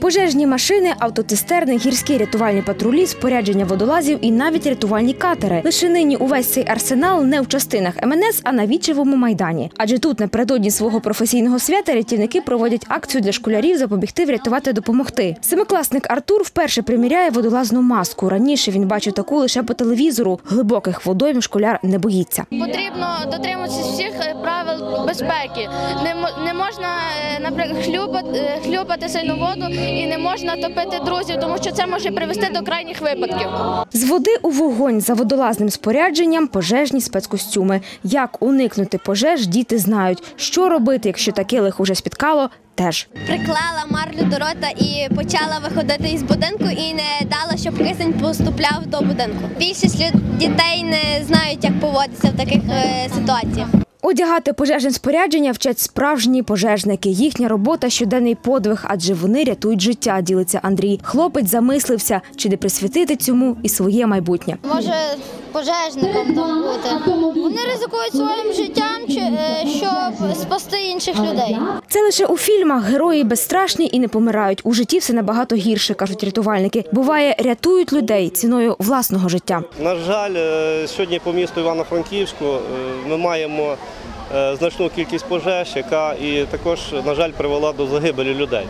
Пожежні машини, автоцистерни, гірські рятувальні патрулі, спорядження водолазів і навіть рятувальні катери. Лише нині увесь цей арсенал не в частинах МНС, а на Вічевому майдані. Адже тут напередодні свого професійного свята рятівники проводять акцію для школярів запобігти, врятувати, допомогти. Семикласник Артур вперше приміряє водолазну маску. Раніше він бачив таку лише по телевізору. Глибоких водойм школяр не боїться. Потрібно дотримуватися всіх е, правил безпеки. Не, мо- не можна, е, наприклад, хлюпати, е, хлюпати сильну воду і не можна топити друзів, тому що це може привести до крайніх випадків. З води у вогонь за водолазним спорядженням пожежні спецкостюми. Як уникнути пожеж, діти знають. Що робити, якщо таке лихо вже спіткало, теж. приклала марлю до рота і почала виходити із будинку і не дала, щоб кисень поступляв до будинку. Більшість дітей не знають, як поводитися в таких е, ситуаціях. Одягати пожежне спорядження вчать справжні пожежники. Їхня робота щоденний подвиг, адже вони рятують життя, ділиться Андрій. Хлопець замислився, чи не присвятити цьому і своє майбутнє. Може пожежником там бути. Вони ризикують своїм життям, спасти інших людей. Це лише у фільмах герої безстрашні і не помирають. У житті все набагато гірше, кажуть рятувальники. Буває, рятують людей ціною власного життя. На жаль, е, сьогодні по місту Івано-Франківську е, ми маємо е, значну кількість пожеж, яка і також, на жаль, привела до загибелі людей.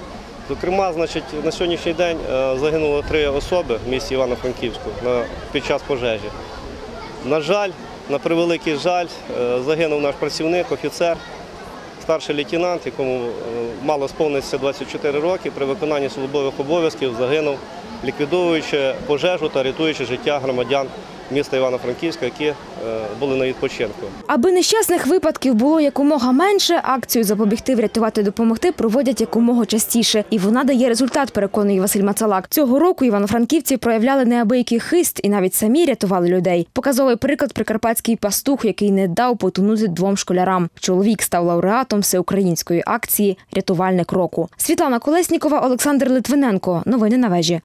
Зокрема, значить, на сьогоднішній день загинуло три особи в місті Івано-Франківську під час пожежі. На жаль, на превеликий жаль, загинув наш працівник, офіцер, старший лейтенант, якому е, мало сповнитися 24 роки, при виконанні службових обов'язків загинув, ліквідовуючи пожежу та рятуючи життя громадян міста Івано-Франківська, які е, були на відпочинку. Аби нещасних випадків було якомога менше, акцію запобігти, врятувати, допомогти проводять якомога частіше, і вона дає результат. Переконує Василь Мацалак. Цього року івано-франківці проявляли неабиякий хист і навіть самі рятували людей. Показовий приклад прикарпатський пастух, який не дав потонути двом школярам. Чоловік став лауреатом всеукраїнської акції Рятувальник року. Світлана Колеснікова, Олександр Литвиненко. Новини на вежі.